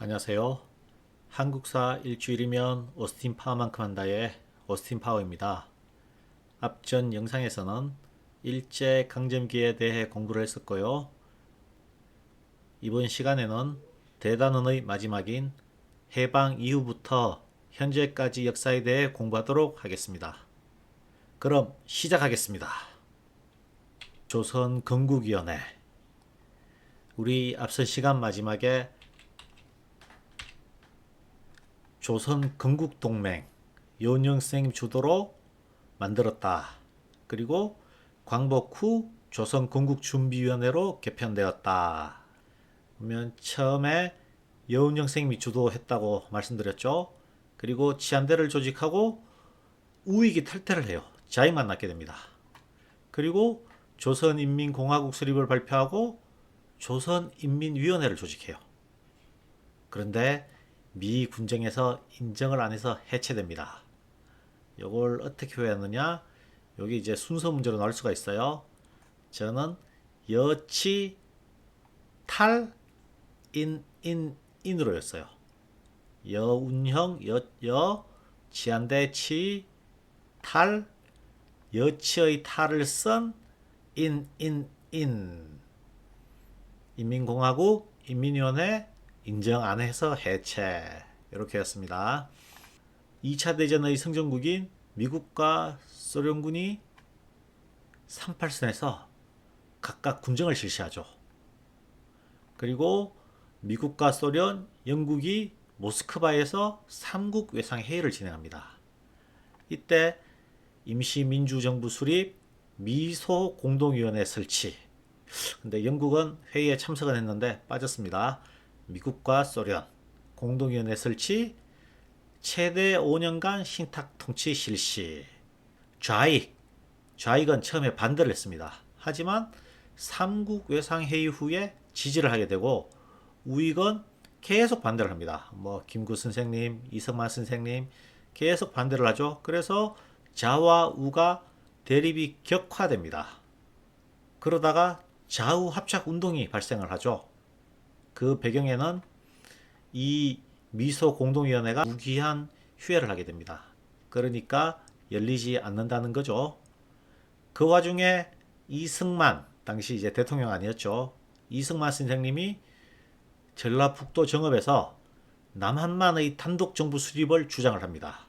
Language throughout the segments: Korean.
안녕하세요. 한국사 일주일이면 오스틴 파워만큼 한다의 오스틴 파워입니다. 앞전 영상에서는 일제 강점기에 대해 공부를 했었고요. 이번 시간에는 대단원의 마지막인 해방 이후부터 현재까지 역사에 대해 공부하도록 하겠습니다. 그럼 시작하겠습니다. 조선 건국위원회 우리 앞선 시간 마지막에 조선 건국 동맹 요은영 선생님 주도로 만들었다. 그리고 광복 후 조선 건국 준비위원회로 개편되었다. 그러면 처음에 여운영 선생님이 주도했다고 말씀드렸죠. 그리고 치안대를 조직하고 우익이 탈퇴를 해요. 자익만 낳게 됩니다. 그리고 조선인민공화국 수립을 발표하고 조선인민위원회를 조직해요. 그런데 미 군정에서 인정을 안 해서 해체됩니다. 이걸 어떻게 표현하느냐? 여기 이제 순서 문제로 나올 수가 있어요. 저는 여치 탈 인 인 인으로였어요. 여운형 여여 치안대 치탈 여치의 탈을 쓴 인 인 인 인민공화국 인민위원회 인정 안 해서 해체 이렇게 했습니다. 2차 대전의 승전국인 미국과 소련군이 38선에서 각각 군정을 실시하죠. 그리고 미국과 소련, 영국이 모스크바에서 삼국 외상 회의를 진행합니다. 이때 임시민주정부 수립, 미소 공동위원회 설치. 근데 영국은 회의에 참석을 했는데 빠졌습니다. 미국과 소련 공동위원회 설치, 최대 5년간 신탁 통치 실시. 좌익, 좌익은 처음에 반대를 했습니다. 하지만 삼국 외상 회의 후에 지지를 하게 되고 우익은 계속 반대를 합니다. 뭐 김구 선생님, 이성만 선생님 계속 반대를 하죠. 그래서 좌와 우가 대립이 격화됩니다. 그러다가 좌우 합작 운동이 발생을 하죠. 그 배경에는 이 미소 공동위원회가 무기한 휴회를 하게 됩니다. 그러니까 열리지 않는다는 거죠. 그 와중에 이승만 당시 이제 대통령 아니었죠. 이승만 선생님이 전라북도 정읍에서 남한만의 단독 정부 수립을 주장을 합니다.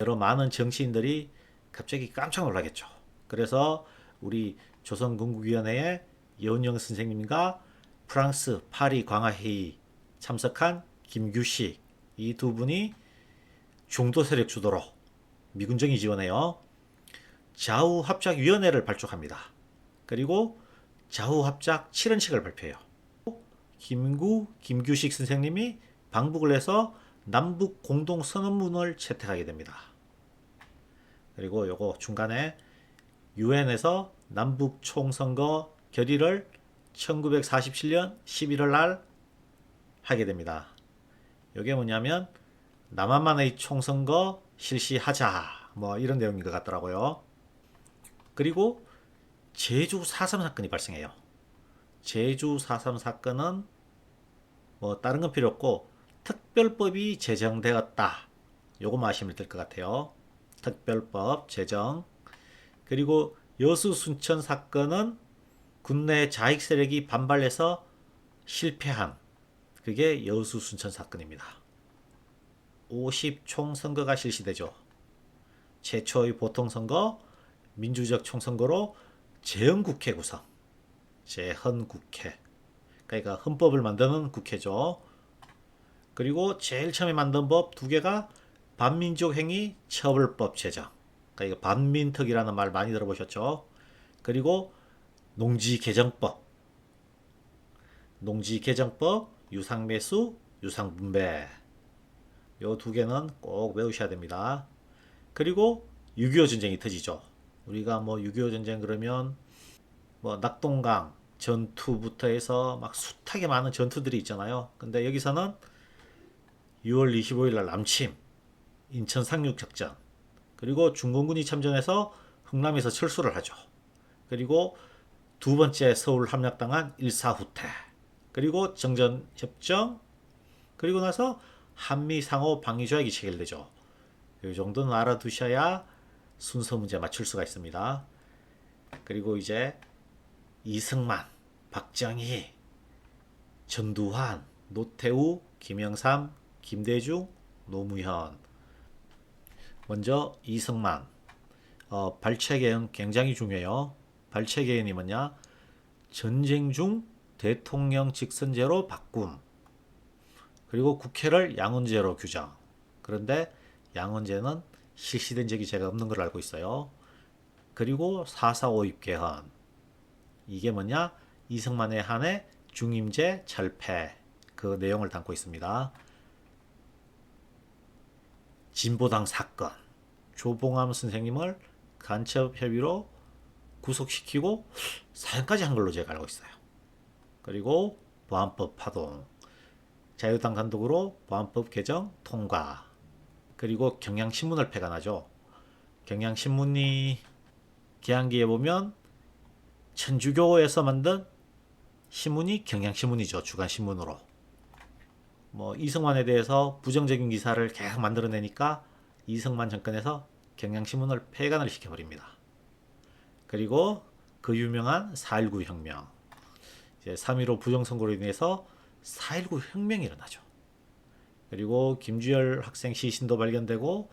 여러 많은 정치인들이 갑자기 깜짝 놀라겠죠. 그래서 우리 조선건국위원회의 여운영 선생님과 프랑스 파리 광화회의 참석한 김규식 이 두 분이 중도 세력 주도로 미군정이 지원해요. 좌우 합작 위원회를 발족합니다. 그리고 좌우 합작 7원칙을 발표해요. 김구, 김규식 선생님이 방북을 해서 남북 공동 선언문을 채택하게 됩니다. 그리고 요거 중간에 유엔에서 남북 총선거 결의를 1947년 11월 날 하게 됩니다. 이게 뭐냐면 남한만의 총선거 실시하자 뭐 이런 내용인 것 같더라고요. 그리고 제주 4.3 사건이 발생해요. 제주 4.3 사건은 뭐 다른 건 필요 없고 특별법이 제정되었다. 요거만 아시면 될 것 같아요. 특별법 제정. 그리고 여수 순천 사건은 군내 자익 세력이 반발해서 실패한 그게 여수 순천 사건입니다. 50 총 선거가 실시되죠. 최초의 보통선거, 민주적 총선거로 재헌국회 구성. 재헌국회. 그러니까 헌법을 만드는 국회죠. 그리고 제일 처음에 만든 법 두 개가 반민족 행위 처벌법 제정. 그러니까 반민특이라는 말 많이 들어보셨죠. 그리고 농지 개정법. 농지 개정법, 유상매수, 유상분배. 요 두 개는 꼭 외우셔야 됩니다. 그리고 6.25 전쟁이 터지죠. 우리가 뭐 6.25 전쟁 그러면 뭐 낙동강 전투부터 해서 막 숱하게 많은 전투들이 있잖아요. 근데 여기서는 6월 25일 날 남침, 인천 상륙 작전, 그리고 중공군이 참전해서 흥남에서 철수를 하죠. 그리고 두 번째 서울 함락당한 일사후퇴, 그리고 정전협정, 그리고 나서 한미 상호 방위 조약이 체결되죠. 이 정도는 알아두셔야 순서 문제 맞출 수가 있습니다. 그리고 이제 이승만, 박정희, 전두환, 노태우, 김영삼, 김대중, 노무현. 먼저 이승만. 어, 발췌개헌 굉장히 중요해요. 발췌개헌이 뭐냐? 전쟁 중 대통령 직선제로 바꿈. 그리고 국회를 양원제로 규정. 그런데 양원제는 실시된 적이 제가 없는 걸 알고 있어요. 그리고 4.4.5입 개헌. 이게 뭐냐? 이승만에 한해 중임제 철폐. 그 내용을 담고 있습니다. 진보당 사건. 조봉암 선생님을 간첩 협의로 구속시키고 사형까지 한 걸로 제가 알고 있어요. 그리고 보안법 파동. 자유당 단독으로 보안법 개정 통과. 그리고 경향신문을 폐간하죠. 경향신문이 개항기에 보면 천주교에서 만든 신문이 경향신문이죠. 주간신문으로. 뭐 이승만에 대해서 부정적인 기사를 계속 만들어내니까 이승만 정권에서 경향신문을 폐간을 시켜버립니다. 그리고 그 유명한 4.19 혁명. 이제 3.15 부정선거로 인해서 4.19 혁명이 일어나죠. 그리고 김주열 학생 시신도 발견되고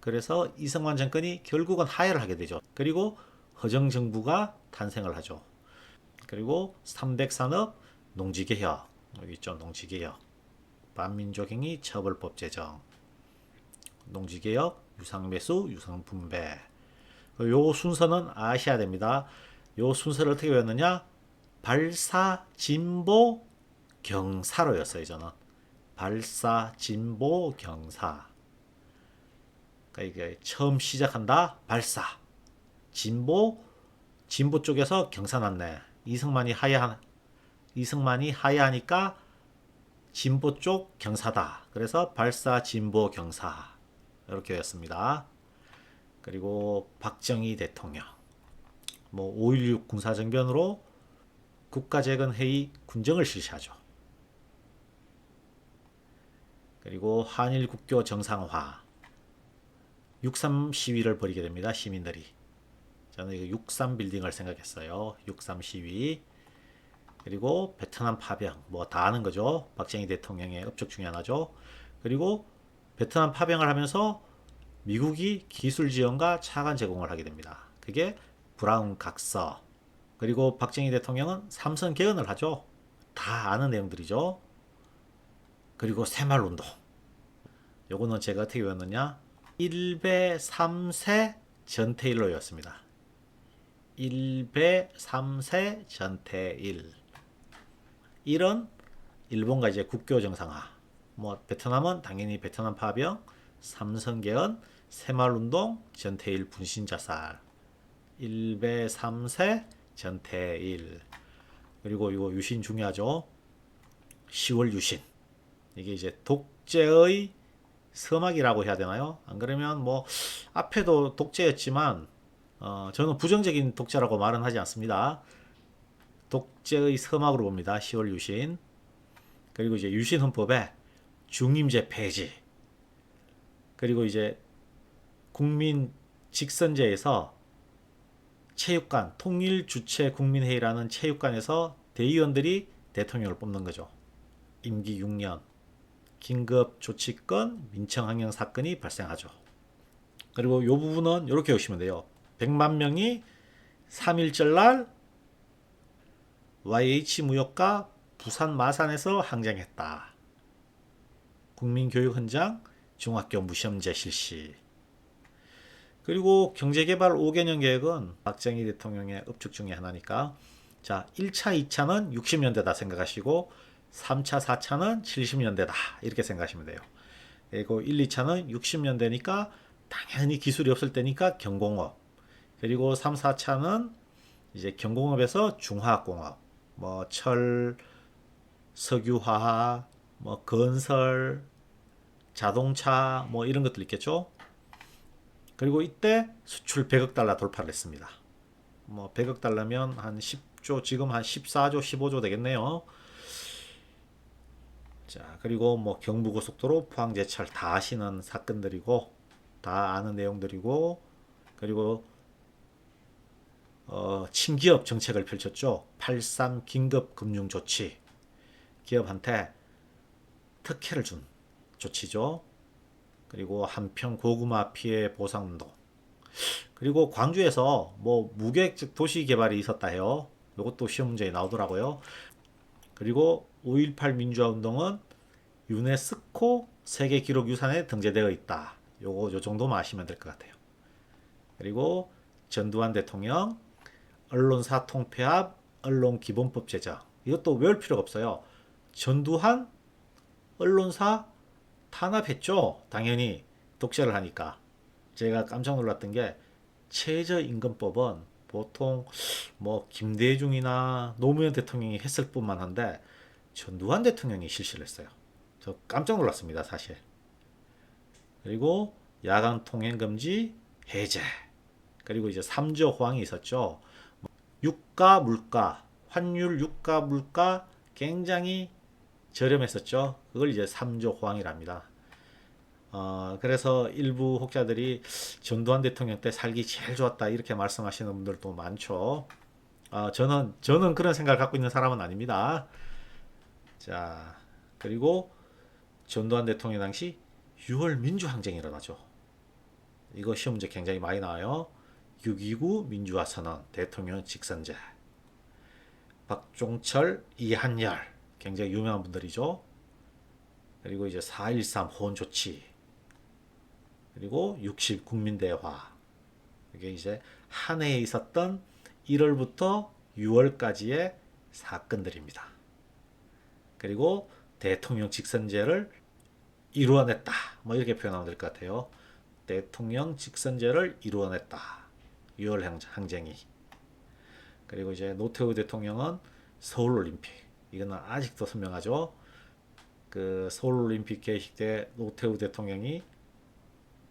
그래서 이승만 정권이 결국은 하야를 하게 되죠. 그리고 허정 정부가 탄생을 하죠. 그리고 300 산업 농지개혁 여기 있죠. 농지개혁 반민족행위 처벌법 제정 농지개혁 유상매수 유상분배 요 순서는 아셔야 됩니다. 요 순서를 어떻게 외웠느냐? 발사 진보 경사로였어요. 저는 발사 진보 경사 그러니까 이게 처음 시작한다 발사 진보 진보 쪽에서 경사 났네 이승만이 하야 이승만이 하야하니까 진보 쪽 경사다 그래서 발사 진보 경사 이렇게 였습니다 그리고 박정희 대통령 뭐 5.16 군사정변으로 국가재건 회의 군정을 실시하죠 그리고 한일 국교 정상화 63 시위를 벌이게 됩니다. 시민들이. 저는 이거 63 빌딩을 생각했어요. 63 시위. 그리고 베트남 파병. 뭐 다 아는 거죠. 박정희 대통령의 업적 중에 하나죠. 그리고 베트남 파병을 하면서 미국이 기술 지원과 차관 제공을 하게 됩니다. 그게 브라운 각서. 그리고 박정희 대통령은 삼선 개헌을 하죠. 다 아는 내용들이죠. 그리고 새마을운동. 요거는 제가 어떻게 외웠느냐? 1배 3세 전태일로였습니다. 1배 3세 전태일. 1은 일본과 이제 국교 정상화. 뭐 베트남은 당연히 베트남 파병, 삼성개헌, 새마을운동, 전태일 분신자살. 1배 3세 전태일. 그리고 이거 유신 중요하죠. 10월 유신. 이게 이제 독재의 서막이라고 해야 되나요? 안 그러면 뭐 앞에도 독재였지만 어, 저는 부정적인 독재라고 말은 하지 않습니다. 독재의 서막으로 봅니다. 10월 유신. 그리고 이제 유신 헌법에 중임제 폐지. 그리고 이제 국민 직선제에서 체육관 통일 주체 국민회의라는 체육관에서 대의원들이 대통령을 뽑는 거죠. 임기 6년. 긴급 조치권 민청 항영 사건이 발생하죠. 그리고 이 부분은 이렇게 보시면 돼요. 100만 명이 3일절 날 YH 무역가 부산 마산에서 항쟁했다. 국민교육 현장 중학교 무시험제 실시. 그리고 경제개발 5개년 계획은 박정희 대통령의 업적 중에 하나니까 자 1차, 2차는 60년대다 생각하시고 3차, 4차는 70년대다. 이렇게 생각하시면 돼요. 그리고 1, 2차는 60년대니까 당연히 기술이 없을 때니까 경공업. 그리고 3, 4차는 이제 경공업에서 중화학공업. 뭐 철, 석유화학, 뭐 건설, 자동차 뭐 이런 것들 있겠죠. 그리고 이때 수출 100억 달러 돌파를 했습니다. 뭐 100억 달러면 한 10조 지금 한 14조 15조 되겠네요. 자, 그리고 뭐 경부고속도로 포항제철 다 아시는 사건들이고 다 아는 내용들이고 그리고 어, 친기업 정책을 펼쳤죠. 83 긴급 금융 조치. 기업한테 특혜를 준 조치죠. 그리고 한편 고구마 피해 보상 운동. 그리고 광주에서 뭐 무계획 도시 개발이 있었다 해요. 이것도 시험 문제에 나오더라고요. 그리고 5.18 민주화 운동은 유네스코 세계 기록 유산에 등재되어 있다. 요거 요 정도만 아시면 될 것 같아요. 그리고 전두환 대통령 언론사 통폐합 언론 기본법 제정. 이것도 외울 필요가 없어요. 전두환 언론사 탄압했죠. 당연히 독재를 하니까. 제가 깜짝 놀랐던 게 최저임금법은 보통 뭐 김대중이나 노무현 대통령이 했을 뿐만 한데 전두환 대통령이 실시를 했어요. 저 깜짝 놀랐습니다, 사실. 그리고 야간 통행 금지 해제. 그리고 이제 3조 호황이 있었죠. 유가 물가, 환율 유가 물가 굉장히 저렴했었죠. 그걸 이제 3조 호황이랍니다. 어, 그래서 일부 혹자들이 전두환 대통령 때 살기 제일 좋았다 이렇게 말씀하시는 분들도 많죠. 어, 저는 저는 그런 생각을 갖고 있는 사람은 아닙니다. 자, 그리고 전두환 대통령 당시 6월 민주항쟁이 일어나죠. 이거 시험 문제 굉장히 많이 나와요. 6.29 민주화 선언, 대통령 직선제. 박종철, 이한열, 굉장히 유명한 분들이죠. 그리고 이제 4.13 호원 조치. 그리고 60 국민대화. 이게 이제 한 해에 있었던 1월부터 6월까지의 사건들입니다. 그리고 대통령 직선제를 이루어냈다. 뭐 이렇게 표현하면 될 것 같아요. 대통령 직선제를 이루어냈다. 6월 항쟁이. 그리고 이제 노태우 대통령은 서울올림픽. 이거는 아직도 선명하죠. 그 서울 올림픽 개식 때 노태우 대통령이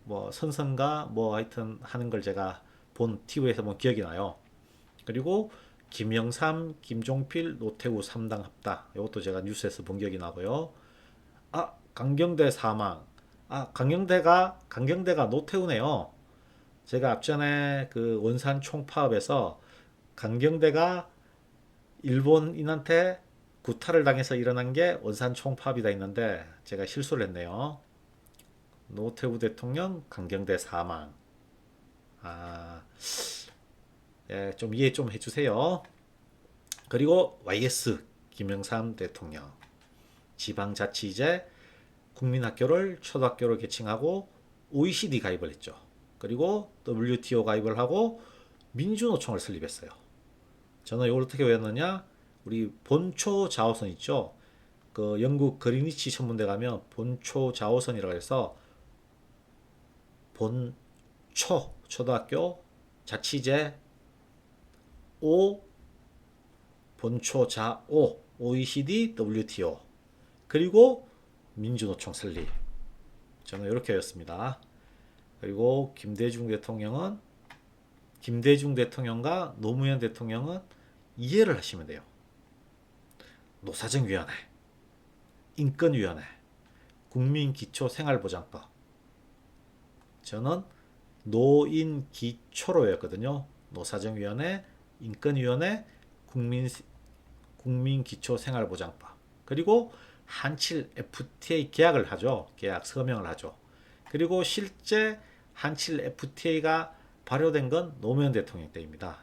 뭐 선선가 뭐 하여튼 하는 걸 제가 본 TV에서 본 기억이 나요. 그리고 김영삼, 김종필, 노태우 3당 합당. 이것도 제가 뉴스에서 본 기억이 나고요. 아, 강경대 사망. 아, 강경대가 강경대가 노태우네요. 제가 앞전에 그 원산 총파업에서 강경대가 일본인한테 구타를 당해서 일어난 게 원산 총파업이다 있는데 제가 실수를 했네요. 노태우 대통령 강경대 사망. 아, 예, 좀 이해 좀 해주세요. 그리고 YS 김영삼 대통령 지방자치제 국민학교를 초등학교로 개칭하고 OECD 가입을 했죠. 그리고 WTO 가입을 하고 민주노총을 설립했어요. 저는 이걸 어떻게 외웠느냐? 우리 본초 자오선 있죠. 그 영국 그리니치 천문대 가면 본초 자오선이라고 해서 본초 초등학교 자치제 O 본초 자오 OECD WTO 그리고 민주노총 설립 저는 이렇게 외웠습니다. 그리고 김대중 대통령은 김대중 대통령과 노무현 대통령은 이해를 하시면 돼요. 노사정위원회, 인권위원회, 국민기초생활보장법. 저는 노인기초로 외웠거든요. 노사정위원회, 인권위원회, 국민 국민기초생활보장법. 그리고 한칠 FTA 계약을 하죠. 계약 서명을 하죠. 그리고 실제 한칠 FTA가 발효된 건 노무현 대통령 때입니다.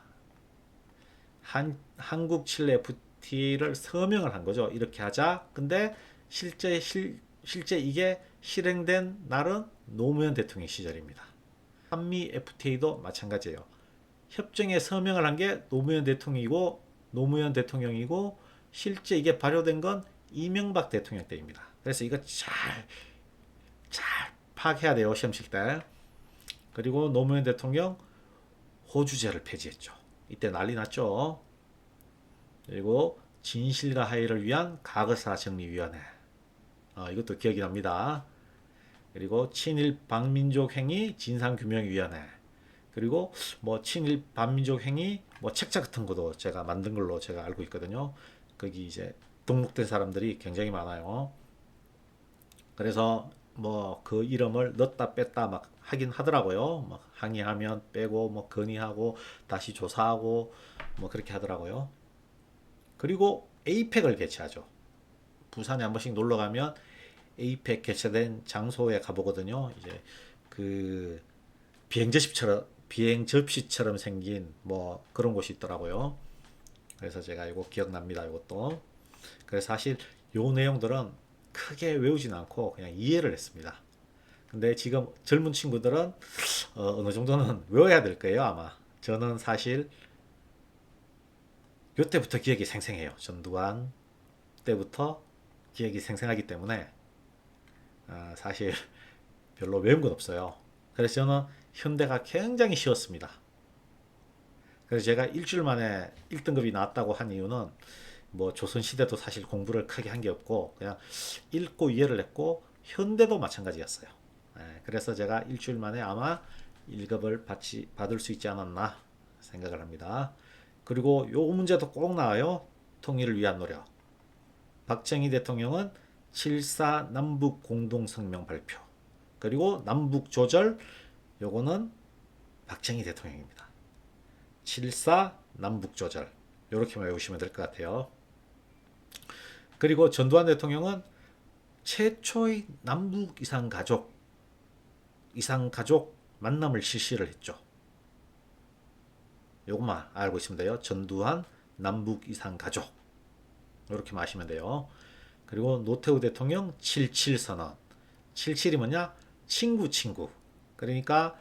한 한국 칠레 FTA 를 서명을 한 거죠. 이렇게 하자. 근데 실제 실, 실제 이게 실행된 날은 노무현 대통령 시절입니다. 한미 FTA도 마찬가지예요. 협정에 서명을 한 게 노무현 대통령이고 노무현 대통령이고 실제 이게 발효된 건 이명박 대통령 때입니다. 그래서 이거 잘, 잘 파악해야 돼요. 시험 칠 때. 그리고 노무현 대통령 호주제를 폐지했죠. 이때 난리 났죠. 그리고 진실과 하의를 위한 과거사 정리위원회. 어, 이것도 기억이 납니다. 그리고 친일 반민족 행위 진상규명위원회. 그리고 뭐 친일 반민족 행위 뭐 책자 같은 것도 제가 만든 걸로 제가 알고 있거든요. 거기 이제 등록된 사람들이 굉장히 많아요. 그래서 뭐 그 이름을 넣었다 뺐다 막 하긴 하더라고요. 막 항의하면 빼고 뭐 건의하고 다시 조사하고 뭐 그렇게 하더라고요. 그리고 에이펙을 개최하죠. 부산에 한 번씩 놀러 가면 에이펙 개최된 장소에 가보거든요. 이제 그 비행 접시처럼 비행 접시처럼 생긴 뭐 그런 곳이 있더라고요. 그래서 제가 이거 기억납니다. 이것도. 그래서 사실 요 내용들은 크게 외우진 않고 그냥 이해를 했습니다. 근데 지금 젊은 친구들은 어, 느 정도는 외워야 될 거예요, 아마. 저는 사실 요때부터 기억이 생생해요. 전두환 때부터 기억이 생생하기 때문에 아, 사실 별로 외운 건 없어요. 그래서 저는 현대가 굉장히 쉬웠습니다. 그래서 제가 일주일 만에 1등급이 나왔다고 한 이유는 뭐 조선시대도 사실 공부를 크게 한 게 없고 그냥 읽고 이해를 했고 현대도 마찬가지였어요. 예, 그래서 제가 일주일 만에 아마 1급을 받지, 받을 수 있지 않았나 생각을 합니다. 그리고 요 문제도 꼭 나와요. 통일을 위한 노력. 박정희 대통령은 7.4 남북 공동 성명 발표. 그리고 남북 조절 요거는 박정희 대통령입니다. 7.4 남북 조절. 요렇게만 외우시면 될 것 같아요. 그리고 전두환 대통령은 최초의 남북 이상 가족 이상 가족 만남을 실시를 했죠. 요것만 알고 있으면 돼요. 전두환 남북 이상 가족 이렇게 마시면 돼요. 그리고 노태우 대통령 77 선언. 77이 뭐냐? 친구 친구. 그러니까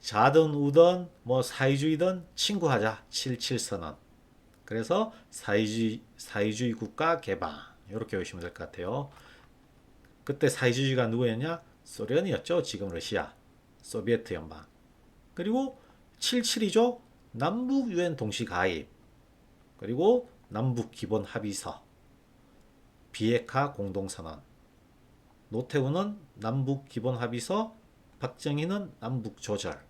자든 우든 뭐 사회주의든 친구하자. 77 선언. 그래서 사회주의 사회주의 국가 개방 이렇게 보시면 될 것 같아요. 그때 사회주의가 누구였냐? 소련이었죠. 지금 러시아, 소비에트 연방. 그리고 77이죠. 남북 유엔 동시 가입. 그리고 남북 기본 합의서. 비핵화 공동선언. 노태우는 남북 기본 합의서, 박정희는 남북 조절.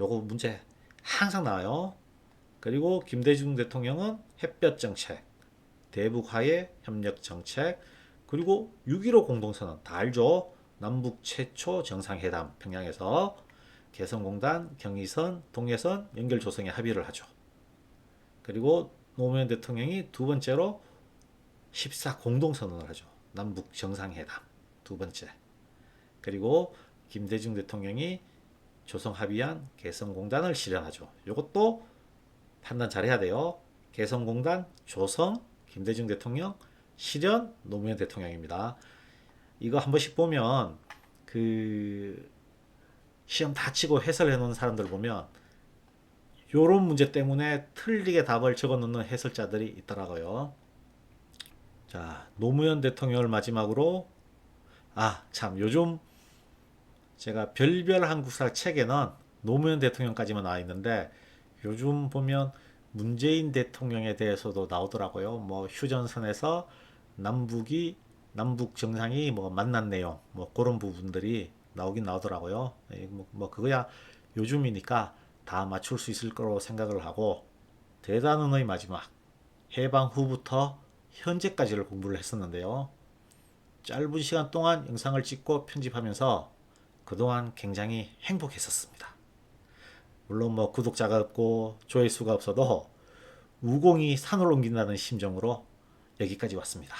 요거 문제 항상 나와요. 그리고 김대중 대통령은 햇볕 정책, 대북 화해 협력 정책, 그리고 6.15 공동선언 다 알죠? 남북 최초 정상회담 평양에서 개성공단, 경의선, 동해선 연결 조성에 합의를 하죠. 그리고 노무현 대통령이 두 번째로 14 공동선언을 하죠. 남북 정상회담 두 번째. 그리고 김대중 대통령이 조성 합의한 개성공단을 실현하죠. 이것도 판단 잘해야 돼요. 개성공단, 조성, 김대중 대통령, 실현, 노무현 대통령입니다. 이거 한 번씩 보면 그 시험 다 치고 해설해 놓은 사람들 보면 요런 문제 때문에 틀리게 답을 적어 놓는 해설자들이 있더라고요. 자, 노무현 대통령을 마지막으로 아, 참 요즘 제가 별별 한국사 책에는 노무현 대통령까지만 나와 있는데 요즘 보면 문재인 대통령에 대해서도 나오더라고요. 뭐 휴전선에서 남북이 남북 정상이 뭐 내용 뭐 그런 부분들이 나오긴 나오더라고요. 예, 뭐, 뭐 그거야 요즘이니까 다 맞출 수 있을 거로 생각을 하고 대단원의 마지막 해방 후부터 현재까지를 공부를 했었는데요. 짧은 시간 동안 영상을 찍고 편집하면서 그동안 굉장히 행복했었습니다. 물론 뭐 구독자가 없고 조회수가 없어도 우공이 산을 옮긴다는 심정으로 여기까지 왔습니다.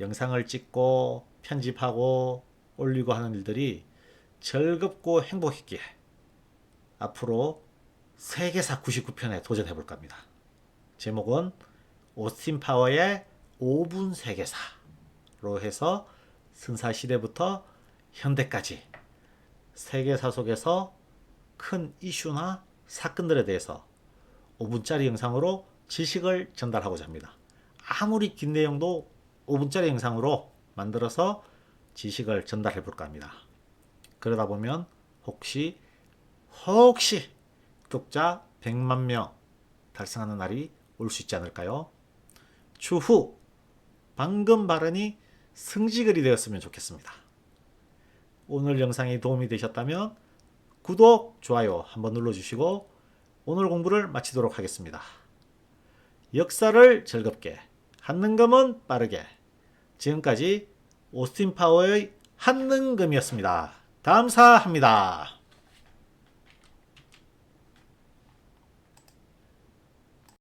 영상을 찍고 편집하고 올리고 하는 일들이 즐겁고 행복했기에 앞으로 세계사 99편에 도전해 볼까 합니다. 제목은 오스틴 파워의 5분 세계사로 해서 승사 시대부터 현대까지 세계사 속에서 큰 이슈나 사건들에 대해서 5분짜리 영상으로 지식을 전달하고자 합니다. 아무리 긴 내용도 5분짜리 영상으로 만들어서 지식을 전달해 볼까 합니다. 그러다 보면 혹시 혹시 구독자 100만 명 달성하는 날이 올 수 있지 않을까요? 추후 방금 발언이 승지글이 되었으면 좋겠습니다. 오늘 영상이 도움이 되셨다면 구독, 좋아요 한번 눌러주시고 오늘 공부를 마치도록 하겠습니다. 역사를 즐겁게, 한능검은 빠르게. 지금까지 오스틴 파워의 한능금이었습니다. 감사합니다.